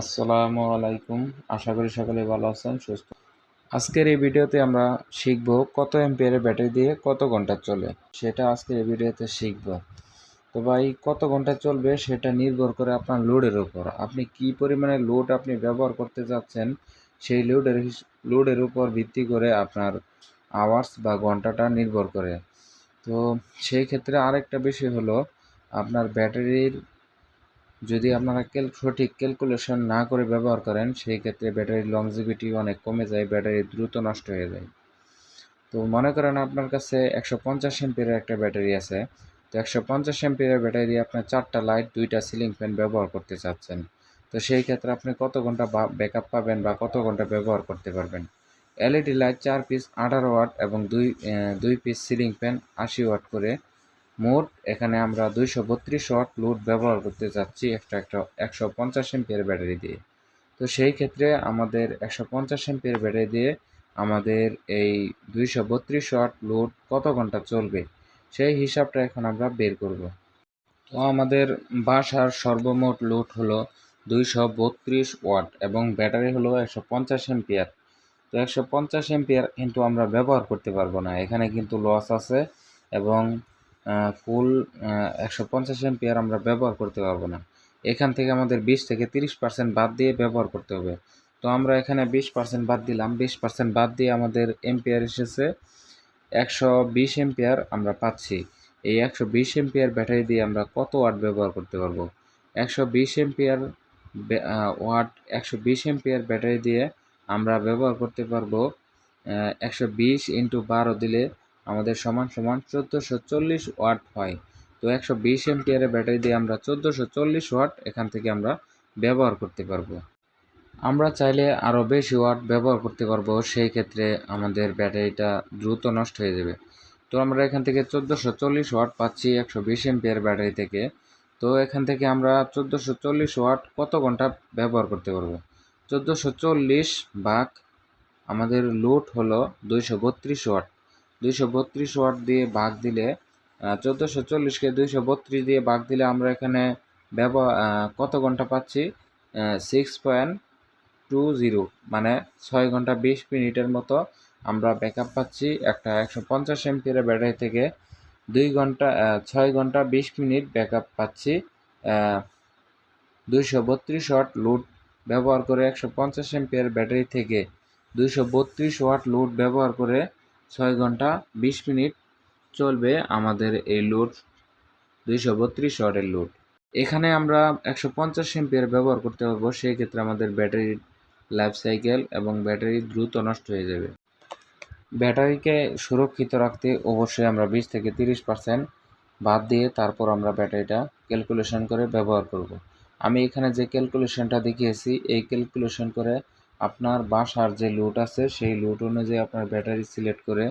আসসালামু আলাইকুম। আশা করি সকলে ভালো আছেন, সুস্থ। আজকের এই ভিডিওতে আমরা শিখব কত এম্পিয়ারের ব্যাটারি দিয়ে কত ঘণ্টা চলে। সেটা আজকের এই ভিডিওতে শিখব। তো ভাই, কত ঘণ্টা চলবে সেটা নির্ভর করে আপনার লোডের উপর। আপনি কি পরিমাণে লোড আপনি ব্যবহার করতে যাচ্ছেন, সেই লোডের লোডের উপর ভিত্তি করে আপনার আওয়ার্স বা ঘন্টাটা নির্ভর করে। তো সেই ক্ষেত্রে আরেকটা বিষয় হলো, আপনার ব্যাটারির যদি আপনারা ক্যাল সঠিক ক্যালকুলেশন না করে ব্যবহার করেন, সেই ক্ষেত্রে ব্যাটারির লংজিভিটি অনেক কমে যায় ব্যাটারি দ্রুত নষ্ট হয়ে যায়। তো মনে করেন আপনার কাছে একশো পঞ্চাশ এমপিয়ারের একটা ব্যাটারি আছে। তো একশো পঞ্চাশ এমপিয়ারের ব্যাটারি দিয়ে আপনার চারটা লাইট দুইটা সিলিং ফ্যান ব্যবহার করতে চাচ্ছেন। তো সেই ক্ষেত্রে আপনি কত ঘণ্টা ব্যাকআপ পাবেন বা কত ঘণ্টা ব্যবহার করতে পারবেন? এলইডি লাইট চার পিস আঠারো ওয়াট এবং দুই দুই পিস সিলিং ফ্যান আশি ওয়াট করে মোট এখানে আমরা দুইশো বত্রিশ ওয়াট লোড ব্যবহার করতে যাচ্ছি একটা একটা একশো পঞ্চাশ এমপিয়ার ব্যাটারি দিয়ে। তো সেই ক্ষেত্রে আমাদের একশো পঞ্চাশ এমপিয়ার ব্যাটারি দিয়ে আমাদের এই দুইশো বত্রিশ ওয়াট লোড কত ঘণ্টা চলবে, সেই হিসাবটা এখন আমরা বের করব। তো আমাদের বাসার সর্বমোট লোড হলো দুইশো বত্রিশ ওয়াট এবং ব্যাটারি হলো একশো পঞ্চাশ এমপিয়ার। তো একশো পঞ্চাশ এমপিয়ার কিন্তু আমরা ব্যবহার করতে পারব না, এখানে কিন্তু লস আছে এবং ফুল একশো পঞ্চাশ এমপিয়ার আমরা ব্যবহার করতে পারব না। এখান থেকে আমাদের বিশ থেকে তিরিশ পার্সেন্ট বাদ দিয়ে ব্যবহার করতে হবে। তো আমরা এখানে বিশ পার্সেন্ট বাদ দিলাম। বিশ পার্সেন্ট বাদ দিয়ে আমাদের এমপিয়ার এসেছে। একশো বিশ এমপিয়ার আমরা পাচ্ছি। এই একশো বিশ এমপিয়ার ব্যাটারি দিয়ে আমরা কত ওয়াট ব্যবহার করতে পারব? একশো বিশ এমপিয়ার ওয়াট একশো বিশ এমপিয়ার ব্যাটারি দিয়ে আমরা ব্যবহার করতে পারব একশো বিশ ইন্টু বারো দিলে আমাদের সমান সমান চোদ্দোশো চল্লিশ ওয়াট হয়। তো একশো বিশ এমপিয়ারের ব্যাটারি দিয়ে আমরা চোদ্দোশো চল্লিশ ওয়াট এখান থেকে আমরা ব্যবহার করতে পারব। আমরা চাইলে আরও বেশি ওয়াট ব্যবহার করতে পারব, সেই ক্ষেত্রে আমাদের ব্যাটারিটা দ্রুত নষ্ট হয়ে যাবে। তো আমরা এখান থেকে চোদ্দোশো চল্লিশ ওয়াট পাচ্ছি একশো বিশ এমপিয়ার ব্যাটারি থেকে। তো এখান থেকে আমরা চোদ্দোশো চল্লিশ ওয়াট কত ঘণ্টা ব্যবহার করতে পারব? চোদ্দোশো চল্লিশ ভাগ আমাদের লোড হলো দুইশো বত্রিশ ওয়াট। দুইশো বত্রিশ ওয়াট দিয়ে ভাগ দিলে চোদ্দোশো চল্লিশকে দুইশো বত্রিশ দিয়ে ভাগ দিলে আমরা এখানে ব্যবহার কত ঘণ্টা পাচ্ছি? সিক্স পয়েন্ট টু জিরো মানে ছয় ঘণ্টা বিশ মিনিটের মতো আমরা ব্যাকআপ পাচ্ছি। একটা একশো পঞ্চাশ এমপিয়ারের ব্যাটারি থেকে দুই ঘণ্টা ছয় ঘণ্টা বিশ মিনিট ব্যাকআপ পাচ্ছি। দুইশো বত্রিশ ওয়াট লোড ব্যবহার করে একশো পঞ্চাশ ব্যাটারি থেকে দুইশো বত্রিশ ওয়াট লোড ব্যবহার করে ছয় ঘণ্টা বিশ মিনিট চলবে আমাদের এই লোড দুইশো বত্রিশ ওয়াটের লোড এখানে আমরা একশো পঞ্চাশ এমপিয়ার ব্যবহার করতে পারব, সেই ক্ষেত্রে আমাদের ব্যাটারির লাইফ সাইকেল এবং ব্যাটারি দ্রুত নষ্ট হয়ে যাবে ব্যাটারিকে সুরক্ষিত রাখতে অবশ্যই আমরা বিশ থেকে তিরিশ পার্সেন্ট বাদ দিয়ে তারপর আমরা ব্যাটারিটা ক্যালকুলেশন করে ব্যবহার করব। আমি এখানে যে ক্যালকুলেশনটা দেখিয়েছি, এই ক্যালকুলেশন করে আপনার বাসার যে লুট আছে, সেই লুট অনুযায়ী আপনার ব্যাটারি সিলেক্ট করে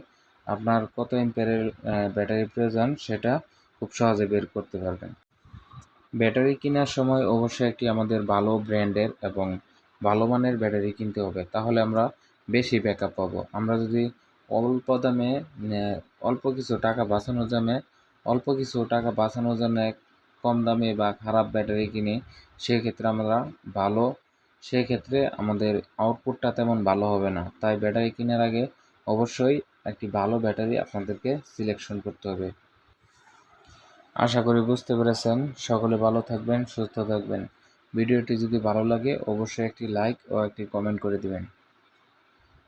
আপনার কত এম্পিয়ারের ব্যাটারি প্রয়োজন সেটা খুব সহজে বের করতে পারবেন। ব্যাটারি কেনার সময় অবশ্যই একটি আমাদের ভালো ব্র্যান্ডের এবং ভালো মানের ব্যাটারি কিনতে হবে, তাহলে আমরা বেশি ব্যাকআপ পাবো। আমরা যদি অল্প দামে অল্প কিছু টাকা বাঁচানোর জন্য, অল্প কিছু টাকা বাঁচানোর জন্য কম দামে বা খারাপ ব্যাটারি কিনি, সেক্ষেত্রে আমরা ভালো সেক্ষেত্রে আমাদের আউটপুটটা তেমন ভালো হবে না। তাই ব্যাটারি কেনার আগে অবশ্যই একটি ভালো ব্যাটারি আপনাদেরকে সিলেকশন করতে হবে। আশা করি বুঝতে পেরেছেন। সকলে ভালো থাকবেন, সুস্থ থাকবেন। ভিডিওটি যদি ভালো লাগে অবশ্যই একটি লাইক ও একটি কমেন্ট করে দিবেন।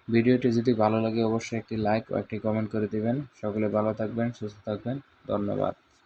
ভিডিওটি যদি ভালো লাগে অবশ্যই একটি লাইক ও একটি কমেন্ট করে দিবেন। সকলে ভালো থাকবেন, সুস্থ থাকবেন। ধন্যবাদ।